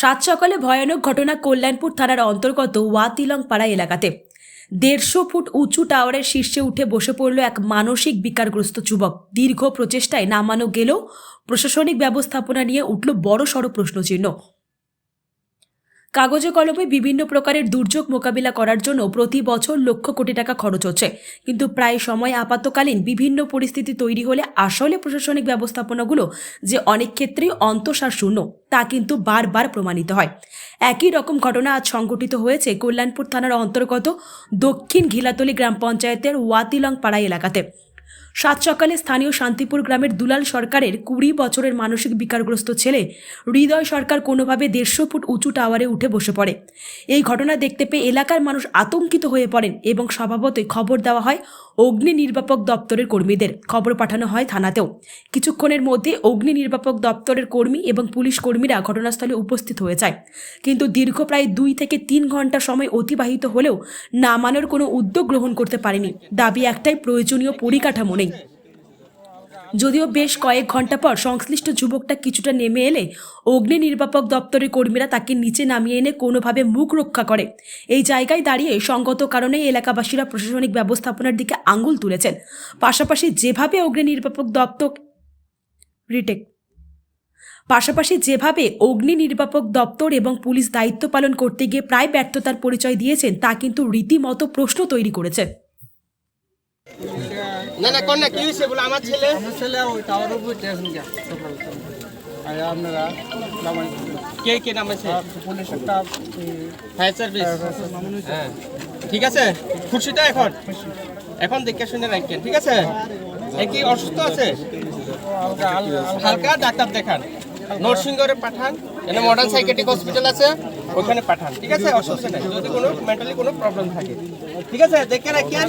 সাত সকালে ভয়ানক ঘটনা কল্যাণপুর থানার অন্তর্গত ওয়াতিলং পাড়া এলাকাতে। দেড়শো ফুট উঁচু টাওয়ারের শীর্ষে উঠে বসে পড়ল এক মানসিক বিকারগ্রস্ত যুবক। দীর্ঘ প্রচেষ্টায় নামানো গেলেও প্রশাসনিক ব্যবস্থাপনা নিয়ে উঠল বড় সড় প্রশ্নচিহ্ন। কাগজে কলমে বিভিন্ন প্রকারের দুর্যোগ মোকাবিলা করার জন্য প্রতি বছর লক্ষ কোটি টাকা খরচ হচ্ছে। কিন্তু প্রায় সময় আপাতকালীন বিভিন্ন পরিস্থিতি তৈরি হলে আসলে প্রশাসনিক ব্যবস্থাপনাগুলো যে অনেক ক্ষেত্রেই অন্তঃসার শূন্য, তা কিন্তু বারবার প্রমাণিত হয়। একই রকম ঘটনা আজ সংঘটিত হয়েছে কল্যাণপুর থানার অন্তর্গত দক্ষিণ ঘিলাতলি গ্রাম পঞ্চায়েতের ওয়াতিলং পাড়া এলাকাতে। সাত সকালে স্থানীয় শান্তিপুর গ্রামের দুলাল সরকারের কুড়ি বছরের মানসিক বিকারগ্রস্ত ছেলে হৃদয় সরকার কোনোভাবে দেড়শো ফুট উঁচু টাওয়ারে উঠে বসে পড়ে। এই ঘটনা দেখতে পেয়ে এলাকার মানুষ আতঙ্কিত হয়ে পড়েন এবং স্বভাবতই খবর দেওয়া হয় অগ্নি নির্বাপক দপ্তরের কর্মীদের। খবর পাঠানো হয় থানাতেও। কিছুক্ষণের মধ্যে অগ্নি নির্বাপক দপ্তরের কর্মী এবং পুলিশ কর্মীরা ঘটনাস্থলে উপস্থিত হয়ে যায়। কিন্তু দীর্ঘ প্রায় দুই থেকে তিন ঘণ্টা সময় অতিবাহিত হলেও নামানোর কোনো উদ্যোগ গ্রহণ করতে পারেনি। দাবি একটাই, প্রয়োজনীয় পরিকাঠামো নেই। যদিও বেশ কয়েক ঘণ্টা পর সংশ্লিষ্ট যুবকটা কিছুটা নেমে এলে অগ্নি নির্বাপক দপ্তরের কর্মীরা তাকে নিচে নামিয়ে এনে কোনোভাবে মুখ রক্ষা করে। এই জায়গায় দাঁড়িয়ে সঙ্গত কারণে এলাকাবাসীরা প্রশাসনিক ব্যবস্থাপনার দিকে আঙুল তুলেছেন। পাশাপাশি যেভাবে অগ্নি নির্বাপক দপ্তর রিটেক পাশাপাশি যেভাবে অগ্নি নির্বাপক দপ্তর এবং পুলিশ দায়িত্ব পালন করতে গিয়ে প্রায় ব্যর্থতার পরিচয় দিয়েছেন, তা কিন্তু রীতিমতো প্রশ্ন তৈরি করেছে। না না কোন না কি হয়েছে বলে আমার ছেলে? আমার ছেলে ওই টাওয়ার উপর স্টেশন আর আপনারা কে কে নামেছে পুলিশ একটা ফায়ার সার্ভিস হ্যাঁ। ঠিক আছে? খুশিটা এখন? এখন দেখে শুনে রাখেন ঠিক আছে? কি অসুস্থ আছে? হালকা ডাক্তার দেখান। নরসিংগড়ে পাঠান এখানে মডার্ন সাইকেট্রিক হসপিটাল আছে। ওখানে পাঠান, ঠিক আছে? অসুবিধা নেই। যদি কোনো মেন্টালি কোনো প্রবলেম থাকে, ঠিক আছে? দেখে রাখেন